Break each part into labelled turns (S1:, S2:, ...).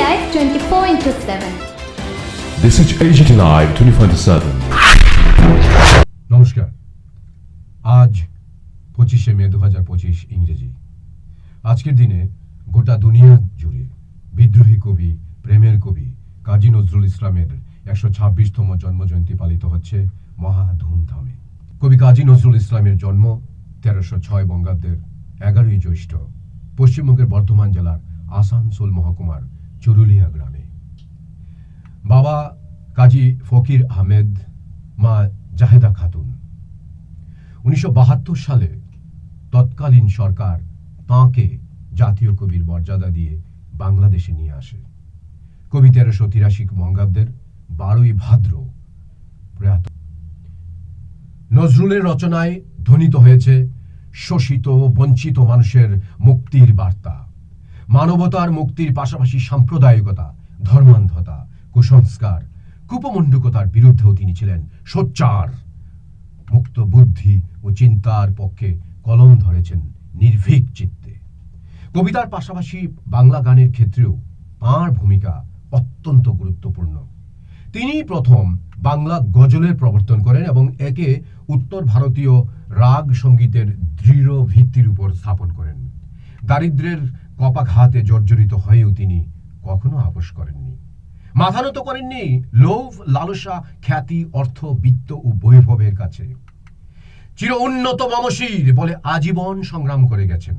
S1: Live 24 into 7.
S2: This is AGT Live 24/7.
S3: নমস্কার আজ পঁচিশে মে দু হাজার পঁচিশ ইংরেজি আজকের দিনে গোটা দুনিয়া জুড়ে বিদ্রোহী কবি প্রেমের কবি কাজী নজরুল ইসলামের একশো ছাব্বিশতম জন্মজয়ন্তী পালিত হচ্ছে মহা ধুমধামে কবি কাজী নজরুল ইসলামের জন্ম তেরোশো ছয় বঙ্গাব্দের এগারোই জ্যৈষ্ঠ পশ্চিমবঙ্গের বর্ধমান জেলার আসানসোল মহকুমার চুরুলিয়া গ্রামে। বাবা কাজী ফকির আহমেদ, মা জাহেদা খাতুন। উনিশশো বাহাত্তর সালে তৎকালীন সরকার তাঁকে জাতীয় কবির মর্যাদা দিয়ে বাংলাদেশে নিয়ে আসে। কবি তেরোশো তিরাশি বঙ্গাব্দের বারোই ভাদ্র প্রয়াত। নজরুলের রচনায় ধ্বনিত হয়েছে, শোষিত বঞ্চিত মানুষের মুক্তির বার্তা। মানবতার মুক্তির পাশাপাশি সাম্প্রদায়িকতা, ধর্মান্ধতা, কুসংস্কার, কুপমণ্ডুকতার বিরুদ্ধেও তিনি ছিলেন সোচ্চার। মুক্ত বুদ্ধি ও চিন্তার পক্ষে কলম ধরেছেন নির্ভীক চিত্তে। কবিতার পাশাপাশি বাংলা গানের ক্ষেত্রেও তাঁর ভূমিকা অত্যন্ত গুরুত্বপূর্ণ। তিনি প্রথম বাংলা গজলের প্রবর্তন করেন এবং একে উত্তর ভারতীয় রাগ সঙ্গীতের দৃঢ় ভিত্তির উপর স্থাপন করেন। দারিদ্র্যের কপাঘাতে জর্জরিত হয়েও তিনি কখনো আপোষ করেননি। মাথা নত করেননি লোভ, লালসা, খ্যাতি, অর্থ, বিত্ত ও বৈভবের কাছে। চির উন্নত মামসির বলে আজীবন সংগ্রাম করে গেছেন।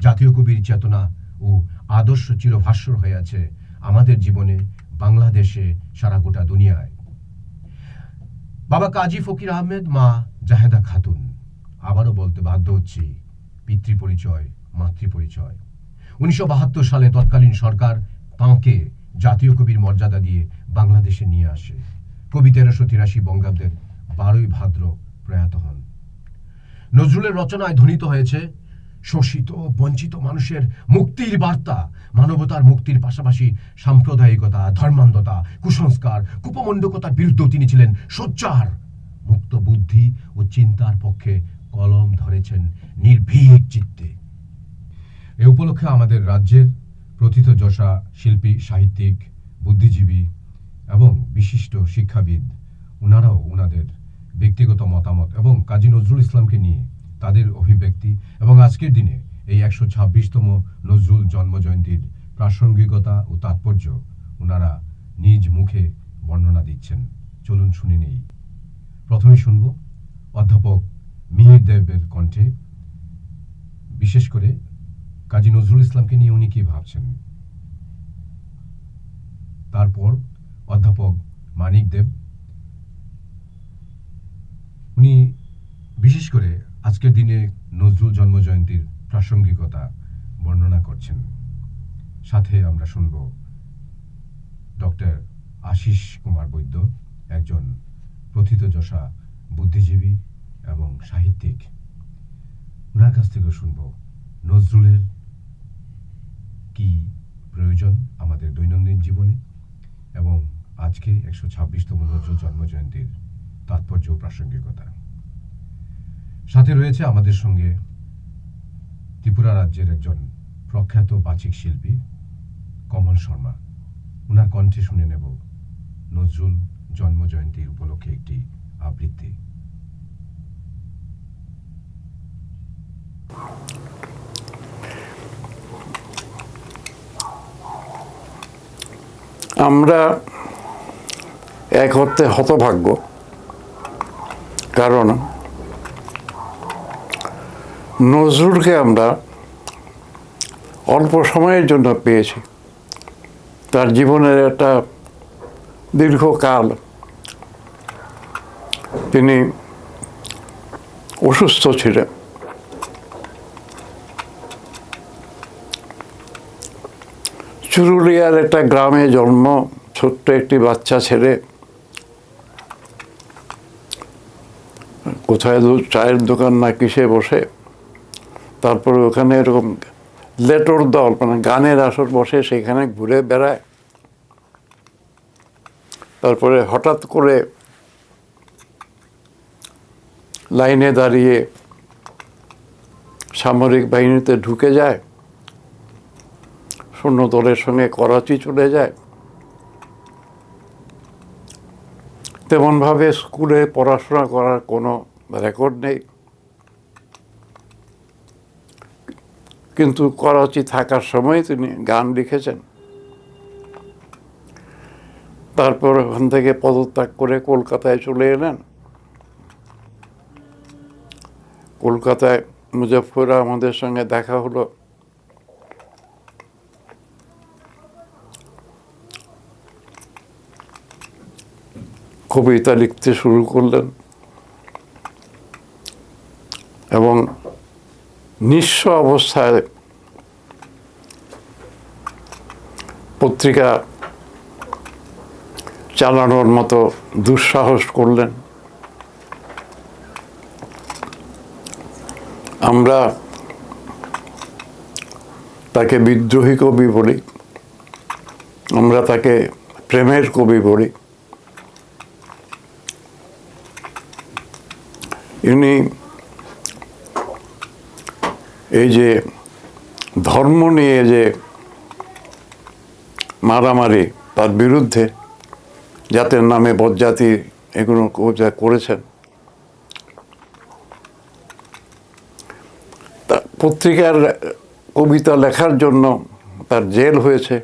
S3: জাতীয় কবির চেতনা ও আদর্শ চিরভাস্বর হয়ে আছে আমাদের জীবনে, বাংলাদেশে, সারা গোটা দুনিয়ায়। বাবা কাজী ফকির আহমেদ, মা জাহেদা খাতুন। আবারও বলতে বাধ্য হচ্ছি পিতৃ পরিচয় মাতৃ পরিচয় উনিশশো বাহাত্তর সালে তৎকালীন সরকার তাঁকে জাতীয় কবির মর্যাদা দিয়ে বাংলাদেশে নিয়ে আসে। কবি তেরোশো তিরাশি বঙ্গাব্দের বারোই ভাদ্র প্রয়াত হন। নজরুলের রচনায় ধ্বনিত হয়েছে, শোষিত, বঞ্চিত মানুষের মুক্তির বার্তা, মানবতার মুক্তির পাশাপাশি সাম্প্রদায়িকতা, ধর্মান্ধতা, কুসংস্কার, কুপমণ্ডকতার বিরুদ্ধেও তিনি ছিলেন সোচ্চার। মুক্ত বুদ্ধি ও চিন্তার পক্ষে কলম ধরেছেন নির্ভীক চিত্তে। এ উপলক্ষে আমাদের রাজ্যের প্রথিত যশা শিল্পী, সাহিত্যিক, বুদ্ধিজীবী এবং বিশিষ্ট শিক্ষাবিদ ওনারাও ওনাদের ব্যক্তিগত মতামত এবং কাজী নজরুল ইসলামকে নিয়ে তাদের অভিব্যক্তি এবং আজকের দিনে এই একশো ছাব্বিশতম নজরুল জন্মজয়ন্তীর প্রাসঙ্গিকতা ও তাৎপর্য ওনারা নিজ মুখে বর্ণনা দিচ্ছেন। চলুন শুনে নেই। প্রথমে শুনব, অধ্যাপক মিহির দেবের কণ্ঠে। বিশেষ করে কাজী নজরুল ইসলামকে নিয়ে উনি কি ভাবছেন? তারপর অধ্যাপক মানিক দেব, উনি বিশেষ করে আজকের দিনে নজরুল জন্মজয়ন্তীর প্রাসঙ্গিকতা বর্ণনা করছেন। সাথে আমরা শুনব ডক্টর আশিস কুমার বৈদ্য, একজন প্রথিতযশা বুদ্ধিজীবী এবং সাহিত্যিক। ওনার কাছ থেকেও শুনব নজরুলের কি প্রয়োজন আমাদের দৈনন্দিন জীবনে? এবং আজকে একশো ছাব্বিশতম নজরুল জন্মজয়ন্তীর তাৎপর্য ও প্রাসঙ্গিকতা। সাথে রয়েছে আমাদের সঙ্গে ত্রিপুরা রাজ্যের একজন প্রখ্যাত বাচিক শিল্পী, কমল শর্মা। ওনার কণ্ঠে শুনে নেব নজরুল জন্মজয়ন্তীর উপলক্ষে একটি আবৃত্তি।
S4: আমরা এক অর্থে হতভাগ্য, কারণ নজরুলকে আমরা অল্প সময়ের জন্য পেয়েছি। তার জীবনের একটা দীর্ঘকাল তিনি অসুস্থ ছিলেন। চুরুলিয়ার একটা গ্রামে জন্ম, ছোট্ট একটি বাচ্চা ছেলে। কোথায় চায়ের দোকান না কিসে বসে? তারপরে ওখানে এরকম লেটর দল মানে গানের আসর বসে, সেখানে ঘুরে বেড়ায়। তারপরে হঠাৎ করে লাইনে দাঁড়িয়ে সামরিক বাহিনীতে ঢুকে যায়। সৈন্য দলের সঙ্গে করাচি চলে যায়। তেমনভাবে স্কুলে পড়াশোনা করার কোনো রেকর্ড নেই। কিন্তু করাচি থাকার সময় তিনি গান লিখেছেন। তারপর ওখান থেকে পদত্যাগ করে কলকাতায় চলে এলেন। কলকাতায় মুজফর আমাদের সঙ্গে দেখা হলো। কবিতা লিখতে শুরু করলেন এবং নিঃস্ব অবস্থায় পত্রিকা চালানোর মতো দুঃসাহস করলেন। আমরা তাকে বিদ্রোহী কবি বলি, আমরা তাকে প্রেমের কবি বলি। ইনি এই যে ধর্ম নিয়ে যে মারামারি তার বিরুদ্ধে জাতের নামে বজ্জাতি এগুলো কবিতা করেছেন পত্রিকার কবিতা লেখার জন্য তার জেল হয়েছে।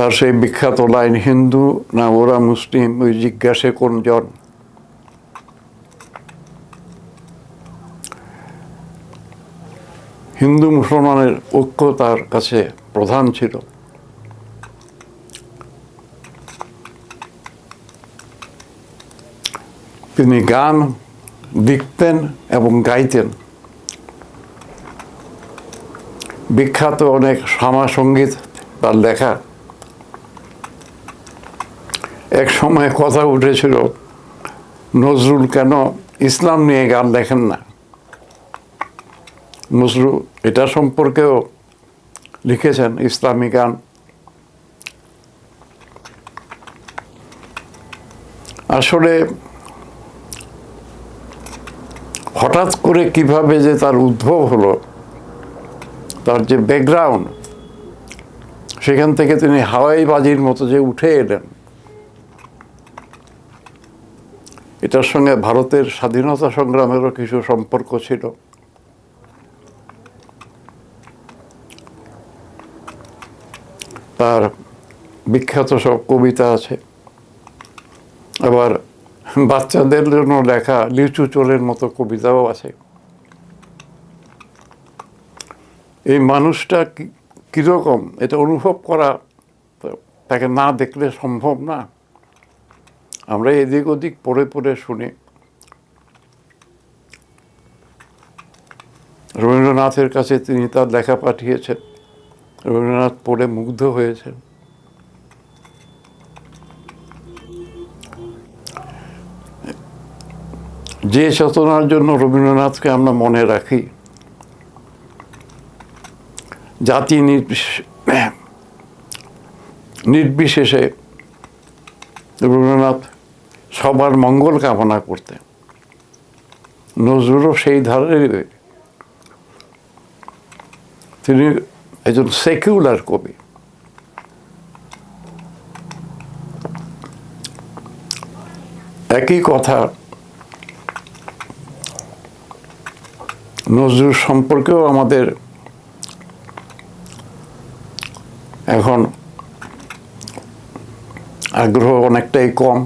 S4: তার সেই বিখ্যাত লাইন, হিন্দু না ওরা মুসলিম? ওই জিজ্ঞাসে কোন জন। হিন্দু মুসলমানের ঐক্য তার কাছে প্রধান ছিল। তিনি গান লিখতেন এবং গাইতেন। বিখ্যাত অনেক শ্যামা সংগীত তার লেখা। এক সময় কথা উঠেছিল, নজরুল কেন ইসলাম নিয়ে গান লেখেন না? নজরুল, এটা সম্পর্কেও লিখেছেন ইসলামী গান। আসলে হঠাৎ করে কীভাবে যে তার উদ্ভব হলো, তার যে ব্যাকগ্রাউন্ড সেখান থেকে তিনি হাওয়াই বাজির মতো যে উঠে এলেন এটার সঙ্গে ভারতের স্বাধীনতা সংগ্রামেরও কিছু সম্পর্ক ছিল। তার বিখ্যাত সব কবিতা আছে। আবার বাচ্চাদের জন্য লেখা লিচু চোরের মতো কবিতাও আছে। এই মানুষটা কীরকম, এটা অনুভব করা তাকে না দেখলে সম্ভব না। আমরা এদিক ওদিক পড়ে পড়ে শুনি। রবীন্দ্রনাথের কাছে তিনি তার লেখা পাঠিয়েছেন। রবীন্দ্রনাথ পড়ে মুগ্ধ হয়েছেন। যে চেতনার জন্য রবীন্দ্রনাথকে আমরা মনে রাখি, জাতি নির্বিশ- নির্বিশেষে রবীন্দ্রনাথ সবার মঙ্গল কামনা করতেন নজরুলও সেই ধারের তিনি একজন সেকুলার কবি। একই কথা, নজরুল সম্পর্কেও আমাদের এখন আগ্রহ অনেকটাই কম।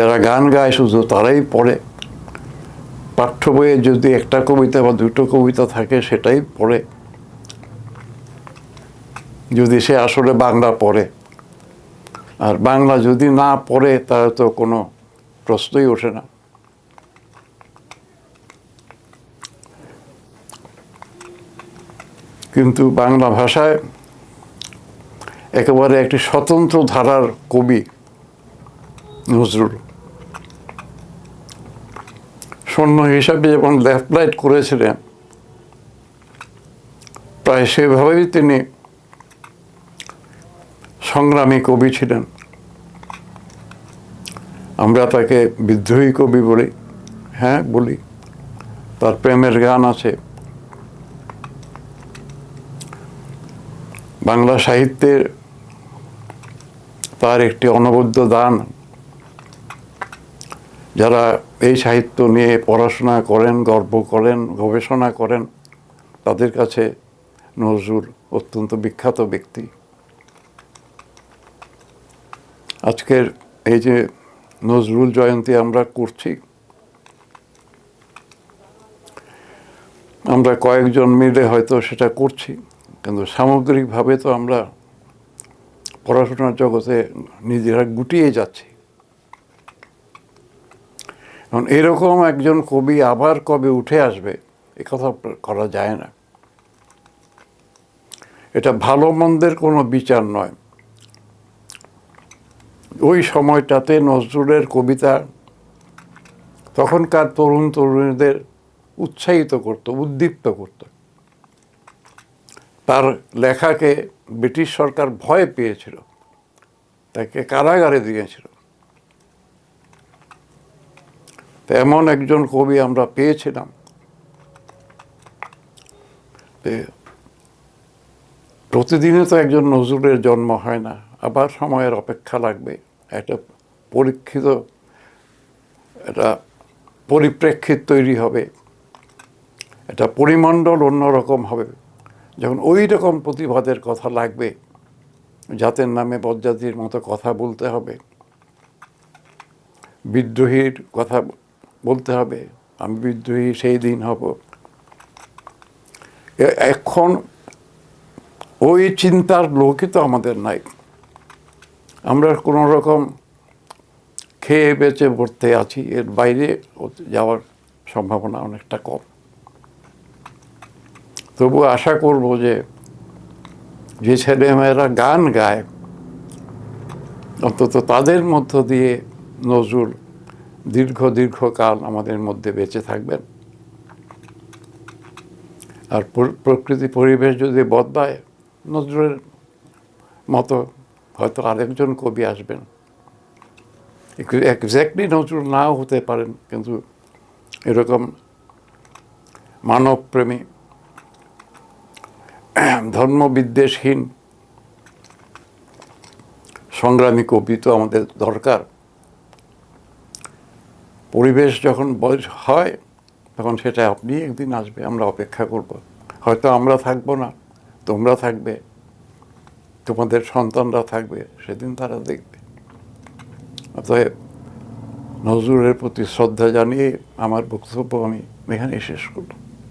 S4: যারা গান গায়, শুধু তারাই পড়ে। পাঠ্য বইয়ে যদি একটা কবিতা বা দুটো কবিতা থাকে, সেটাই পড়ে। যদি সে আসলে বাংলা পড়ে। আর বাংলা যদি না পড়ে, তাহলে তো কোনো প্রশ্নই ওঠে না। কিন্তু বাংলা ভাষায় একেবারে একটি স্বতন্ত্র ধারার কবি নজরুল। সৈন্য হিসাবে যেমন লেফট রাইট করেছিলেন। প্রায় সেভাবেই তিনি সংগ্রামী কবি ছিলেন। আমরা তাকে বিদ্রোহী কবি বলি হ্যাঁ বলি। তার প্রেমের গান আছে। বাংলা সাহিত্যের তার একটি অনবদ্য দান যারা এই সাহিত্য নিয়ে পড়াশোনা করেন, গর্ব করেন, গবেষণা করেন, তাদের কাছে নজরুল অত্যন্ত বিখ্যাত ব্যক্তি। আজকের এই যে নজরুল জয়ন্তী আমরা করছি, আমরা কয়েকজন মিলে হয়তো সেটা করছি, কিন্তু সামগ্রিকভাবে তো আমরা পড়াশোনার জগতে নিজেরা গুটিয়ে যাচ্ছি। এখন এরকম একজন কবি আবার কবে উঠে আসবে, এ কথা করা যায় না। এটা ভালো মন্দের কোনো বিচার নয়। ওই সময়টাতে নজরুলের কবিতা তখনকার তরুণ তরুণীদের উৎসাহিত করত, উদ্দীপ্ত করত। তার লেখাকে ব্রিটিশ সরকার ভয় পেয়েছিল, তাকে কারাগারে দিয়েছিল। তো এমন একজন কবি আমরা পেয়েছিলাম পে- প্রতিদিনই তো একজন নজরুলের জন্ম হয় না, আবার সময়ের অপেক্ষা লাগবে। একটা পরীক্ষিত, একটা পরিপ্রেক্ষিত তৈরি হবে। একটা পরিমণ্ডল অন্যরকম হবে। যখন ওই রকম প্রতিবাদের কথা লাগবে, জাতের নামে বজ্জাতির মতো কথা বলতে হবে। বিদ্রোহীর কথা বলতে হবে, আমি বিদ্রোহী সেই দিন হব। এখন ওই চিন্তার লোকই তো আমাদের নাই। আমরা কোনো রকম খেয়ে বেঁচে পড়তে আছি, এর বাইরে যাওয়ার সম্ভাবনা অনেকটা কম। তবু আশা করব যে যে ছেলেমেয়েরা গান গায়, অন্তত তাদের মধ্য দিয়ে নজরুল দীর্ঘ দীর্ঘকাল আমাদের মধ্যে বেঁচে থাকবেন আর প্র- প্রকৃতি পরিবেশ যদি বদলায়, নজরুলের মতো হয়তো আরেকজন কবি আসবেন। এক্স্যাক্টলি নজরুল নাও হতে পারেন, কিন্তু এরকম মানবপ্রেমী, ধর্মবিদ্বেষহীন, সংগ্রামী কবি তো আমাদের দরকার। পরিবেশ যখন বয়স হয়, তখন সেটা আপনি একদিন আসবে, আমরা অপেক্ষা করব। হয়তো আমরা থাকব না, তোমরা থাকবে, তোমাদের সন্তানরা থাকবে, সেদিন তারা দেখবে। অতএব নজরুলের প্রতি শ্রদ্ধা জানিয়ে আমার বক্তব্য আমি এখানে শেষ করলাম